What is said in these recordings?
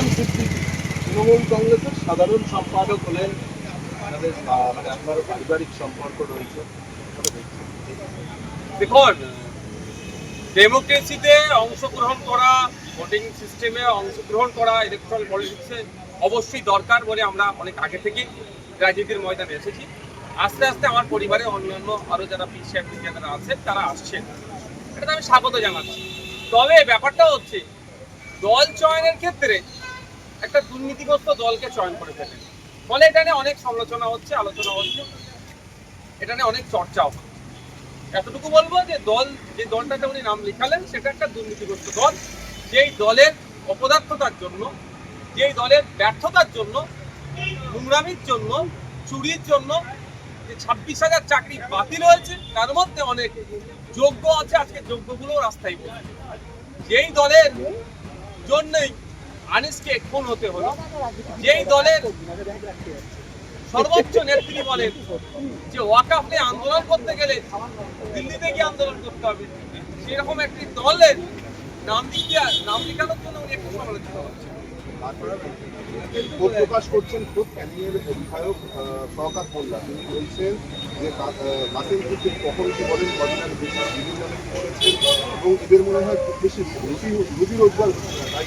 M Siddiqui Trinamool কংগ্রেসের সাধারণ সম্পাদক হলেন আহ, মানে পারিবারিক সম্পর্ক রয়েছে। দেখুন ডেমোক্রেসিতে অংশগ্রহণ করা ভোটিং সিস্টেমে অংশগ্রহণ করা ইলেকট্রাল পলিটিক্সে অবশ্যই দরকার বলে আমরা অনেক আগে থেকে রাজনীতির ময়দানে এসেছি। আস্তে আস্তে আমার পরিবারে অন্যান্য আরও যারা পিছিয়ে যারা আছেন তারা আসছেন। এটা আমি স্বাগত জানাচ্ছি। তবে ব্যাপারটা হচ্ছে দল চয়নের ক্ষেত্রে একটা দুর্নীতিগ্রস্ত দলকে চয়ন করে ফেলেন ফলে এটা নিয়ে অনেক সমালোচনা হচ্ছে, আলোচনা হচ্ছে। এটা নিয়ে অনেক চর্চাও এতটুকু বলব যে দল, যে দলটাতে উনি নাম লিখালেন, সেটা একটা দুর্নীতিগ্রস্ত দল। যেই দলের অপদার্থতার জন্য, যেই দলের ব্যর্থতার জন্য, নোংরামির জন্য, চুরির জন্য যে ছাব্বিশ হাজার চাকরি বাতিল হয়েছে, তার মধ্যে অনেক যোগ্য আছে, আজকে যোগ্যগুলো রাস্তায় বসে যেই দলের জন্যই আনিসকে খুন হতে হলো। যেই দলের সর্বোচ্চ নেত্রী বলেন যে ওয়াকাফ নিয়ে আন্দোলন করতে গেলে দিল্লিতে গিয়ে আন্দোলন করতে হবে, সেরকম একটি দলের নাম লিখিয়া নাম লিখানোর জন্য উনি একটু সমালোচিত হচ্ছে ক্ষোভ প্রকাশ করছেন তিনি বলছেন যে কখন বলেন এবং এদের মনে হয় খুব বেশি রুটি রুটি রোজগার তাই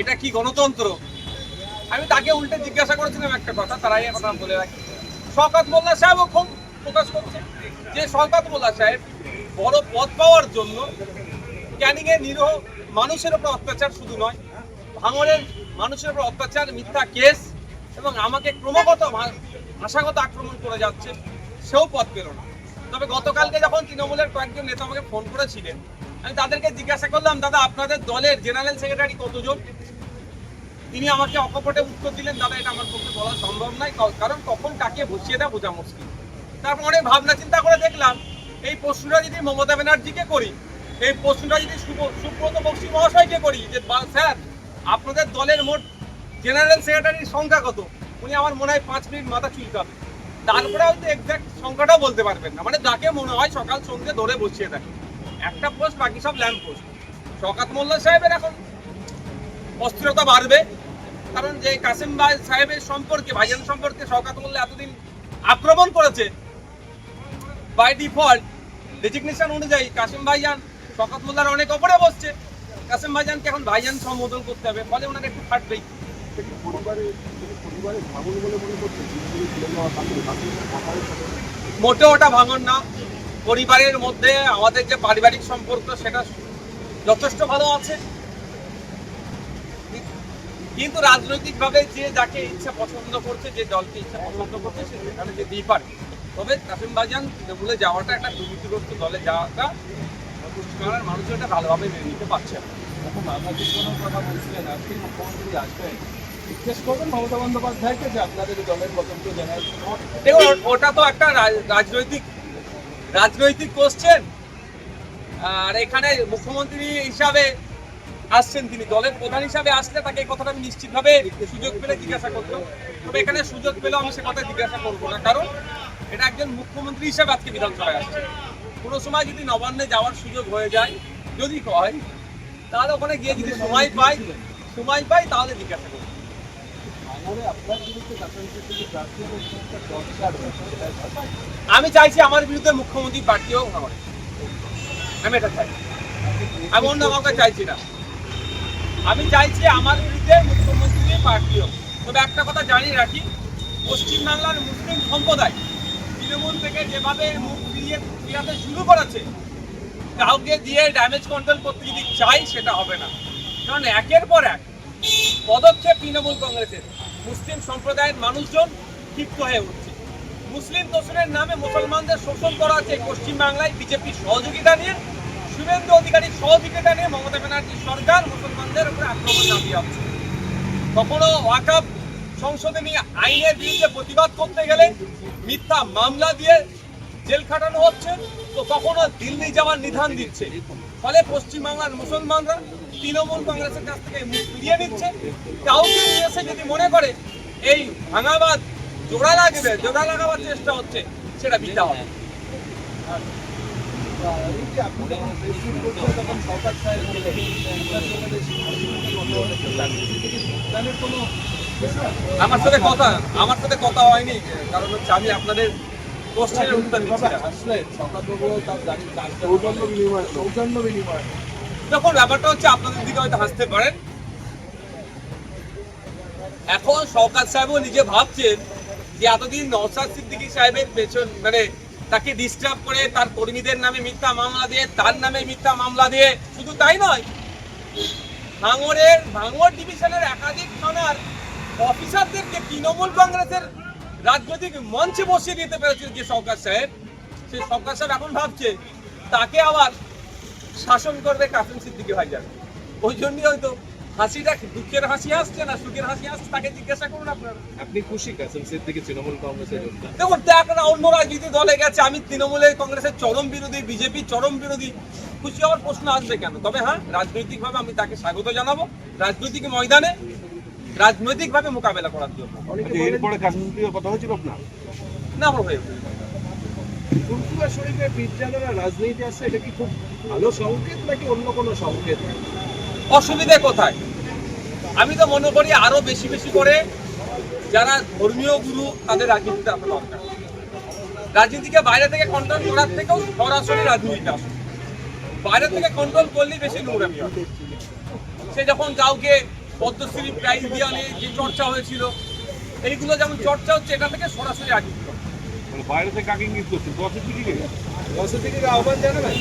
এটা কি গণতন্ত্র? আমি তাকে উল্টে জিজ্ঞাসা করেছিলাম একটা কথা, তারাই এখন বলে রাখি। শওকত মোল্লা সাহেবও খুব প্রকাশ করছে। যে শওকত মোল্লা সাহেব বড় পদ পাওয়ার জন্য ক্যানিংয়ের নিরীহ মানুষের উপর অত্যাচার শুধু নয় ভাঙড়ের মানুষের উপর অত্যাচার, মিথ্যা কেস এবং আমাকে ক্রমাগত ভাষাগত আক্রমণ করে যাচ্ছে, সেও পথ পেল না। তবে গতকালকে যখন তৃণমূলের কয়েকজন নেতা আমাকে ফোন করেছিলেন আমি তাদেরকে জিজ্ঞাসা করলাম, দাদা, আপনাদের দলের জেনারেল সেক্রেটারি কতজন? তিনি আমাকে অকপটে উত্তর দিলেন, দাদা, এটা আমার পক্ষে বলা সম্ভব নয় কারণ কখন কাকে বসিয়ে দেওয়া বোঝা মুশকিল। তারপর ভাবনা চিন্তা করে দেখলাম, এই প্রশ্নটা যদি মমতা ব্যানার্জিকে করি, এই প্রশ্নটা যদি সুব- সুব্রত বক্সি মহাশয়কে করি, যে স্যার, আপনাদের দলের মোট জেনারেল সেক্রেটারির সংখ্যা কত? উনি আমার মনে হয় পাঁচ মিনিট মাথা চুলকাবে। তারপরে হয়তো এক্সাক্ট সংখ্যাটাও বলতে পারবেন না। মানে যাকে মনে হয় সকাল সন্ধ্যে ধরে বসিয়ে দেয়। একটা পোস্ট বাকি সব ল্যাম্প পোস্ট শকাত মোল্লা সাহেবের এখন অস্থিরতা বাড়বে। কারণ যে কাসিম ভাই সাহেবের সম্পর্কে, ভাইজান সম্পর্কে শওকাত মোল্লা এতদিন আক্রমণ করেছে বাই ডিফল্ট ডেজিগনেশন অনুযায়ী কাসিম ভাইজান শকাত মোল্লার অনেক ওপরে বসছে। কাসিম ভাইজানকে এখন ভাইজান সম্বোধন করতে হবে, ফলে ওনার একটু ফাটবেই। মোটেও ওটা ভাঙন না। পরিবারের মধ্যে আমাদের যে পারিবারিক সম্পর্ক সেটা যথেষ্ট ভালো আছে। কিন্তু রাজনৈতিকভাবে যে যাকে ইচ্ছা পছন্দ করছে যে দলকে ইচ্ছা পছন্দ করছে সে সেখানে যেতেই পারে। তবে কাসিম বাজান তৃণমূলে যাওয়াটা একটা দুর্নীতিগ্রস্ত দলে যাওয়াটা পশ্চিমবাংলার মানুষ এটা ভালোভাবে মেনে নিতে পারছে না। এখন আধার কোনো কথা বলছিলেন আজকে মুখ্যমন্ত্রী আসবেন। জিজ্ঞেস করবেন মমতা বন্দ্যোপাধ্যায়কে যে আপনাদের দলের পছন্দ জেনারেল দেখুন ওটা তো একটা রাজ- রাজনৈতিক রাজনৈতিক কোশ্চেন আর এখানে মুখ্যমন্ত্রী হিসাবে আসছেন তিনি, দলের প্রধান হিসাবে আসলে তাকে এই কথাটা আমি নিশ্চিতভাবে সুযোগ পেলে জিজ্ঞাসা করতাম। তবে এখানে সুযোগ পেলেও আমি সে কথা জিজ্ঞাসা করব না, কারণ এটা একজন মুখ্যমন্ত্রী হিসাবে আজকে বিধানসভায় আসছে। কোনো সময় যদি নবান্নে যাওয়ার সুযোগ হয়ে যায়, যদি হয়, তাহলে ওখানে গিয়ে যদি সময় পাই সময় পাই তাহলে জিজ্ঞাসা করব। আমি চাইছি আমার বিরুদ্ধে মুখ্যমন্ত্রী প্রার্থী হোক আমার আমি এটা চাই। আমি অন্য কাউকে চাইছি না। আমি চাইছি আমার বিরুদ্ধে মুখ্যমন্ত্রী প্রার্থী হোক তবে একটা কথা জানিয়ে রাখি, পশ্চিমবাংলার মুসলিম সম্প্রদায় তৃণমূল থেকে যেভাবে মুখ ফিরিয়ে ফিরাতে শুরু করেছে, কাউকে দিয়ে ড্যামেজ কন্ট্রোল করতে যদি চাই, সেটা হবে না। কারণ একের পর এক পদক্ষেপ তৃণমূল কংগ্রেসের। মুসলিম সম্প্রদায়ের মানুষজন ক্ষিপ্ত হয়ে উঠছে। মুসলিম দোষণের নামে মুসলমানদের শোষণ করা হচ্ছে পশ্চিমবাংলায় বিজেপির সহযোগিতা নিয়ে। শুভেন্দু অধিকারীর সহযোগিতা নিয়ে মমতা ব্যানার্জির সরকার মুসলমানদের উপরে আক্রমণ চালিয়ে হচ্ছে কখনো ওয়াকাপ সংসদে নিয়ে আইনের বিরুদ্ধে প্রতিবাদ করতে গেলে মিথ্যা মামলা দিয়ে জেল খাটানো হচ্ছে। কখনো দিল্লি যাওয়ার নিধান দিচ্ছে। ফলে পশ্চিমবাংলার মুসলমানরা তৃণমূল কংগ্রেসের কাছ থেকে মুখ ফিরিয়ে নিচ্ছে। কাউকে এসে যদি মনে করে এই ভাঙাবাদ জোড়া লাগবে, জোড়া লাগাবার চেষ্টা হচ্ছে, সেটা বিটা হবে। আমার সাথে কথা আমার সাথে কথা হয়নি, কারণ হচ্ছে আমি আপনাদের তার ব্যাপারটা হচ্ছে আপনাদের দিকে হয়তো হাসতে পারেন। এখন সরকার সাহেবও নিজে ভাবছেন যে এতদিন নওসাদ সিদ্দিকী সাহেবের পেছন মানে তাকে ডিস্টার্ব করে তার কর্মীদের নামে মিথ্যা মামলা দিয়ে তার নামে মিথ্যা মামলা দিয়ে শুধু তাই নয় ভাঙড়ের ভাঙড় ডিভিশনের একাধিক থানার অফিসারদেরকে তৃণমূল কংগ্রেসের রাজনৈতিক মঞ্চে বসিয়ে দিতে পেরেছিল যে সরকার সাহেব সেই সরকার সাহেব এখন ভাবছে তাকে আবার শাসন করবে কাসিম সিদ্দিকী ভাইজান। ওই জন্যই হয়তো হাসিটা দুঃখের হাসি আসছে না সুখের হাসি আসছে তাকে জিজ্ঞাসা করুন আপনারা। আপনি খুশি কাসেম সিদ্দিকী তৃণমূল কংগ্রেসে যোগদান দেখুন দেখ না অন্য রাজনীতি দলে গেছে আমি তৃণমূলের কংগ্রেসের চরম বিরোধী বিজেপি চরম বিরোধী খুশি হওয়ার প্রশ্ন আসবে কেন? তবে হ্যাঁ রাজনৈতিকভাবে আমি তাকে স্বাগত জানাব। রাজনৈতিক ময়দানে রাজনৈতিকভাবে মোকাবেলা করার জন্য। এরপরে কাশ্মীর কথা হয়েছিল আপনার? না আমার হয়ে বিদ্যালয়ের রাজনীতি আছে এটা কি খুব ভালো সংকেত নাকি অন্য কোনো সংকেত? অসুবিধে কোথায়? আমি তো মনে করি আরও বেশি বেশি করে যারা ধর্মীয় গুরু তাদের রাজনীতিতে আসা দরকার। রাজনীতিকে বাইরে থেকে কন্ট্রোল করার থেকেও সরাসরি রাজনীতিতে বাইরে থেকে কন্ট্রোল করলেই বেশি নোংরামি হবে সে যখন কাউকে পদ্মশ্রী প্রাইজ দেওয়া নিয়ে যে চর্চা হয়েছিল এইগুলো যেমন চর্চা হচ্ছে এটা থেকে সরাসরি রাজনীতি বাইরে থেকে কাকে ইঙ্গিত করছেন দশের দিকে রাজনীতিকে আহ্বান জানাবেন?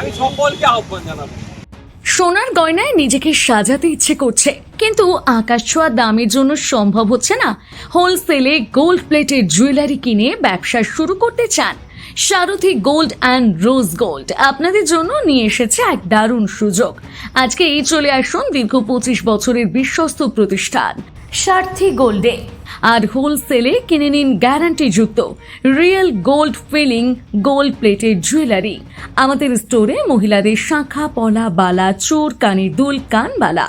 আমি সকলকে আহ্বান জানাব। সোনার গয়নায় নিজেকে সাজাতে ইচ্ছে করছে কিন্তু আকাশ ছোঁয়া দামের জন্য সম্ভব হচ্ছে না। হোলসেলে গোল্ড প্লেটের জুয়েলারি কিনে ব্যবসা শুরু করতে চান। সারথি গোল্ড অ্যান্ড রোজ গোল্ড। আপনাদের জন্য নিয়ে এসেছে এক দারুণ সুযোগ। আজকে এই চলে আসুন দীর্ঘ পঁচিশ বছরের বিশ্বস্ত প্রতিষ্ঠান, সারথি গোল্ডে। আর হোলসেলে কিনে নিন গ্যারান্টিযুক্ত রিয়েল গোল্ড ফিলিং, গোল্ড প্লেটের জুয়েলারি। আমাদের স্টোরে মহিলাদের শাঁখা, পলা, বালা, চোর কানের দুল, কানবালা।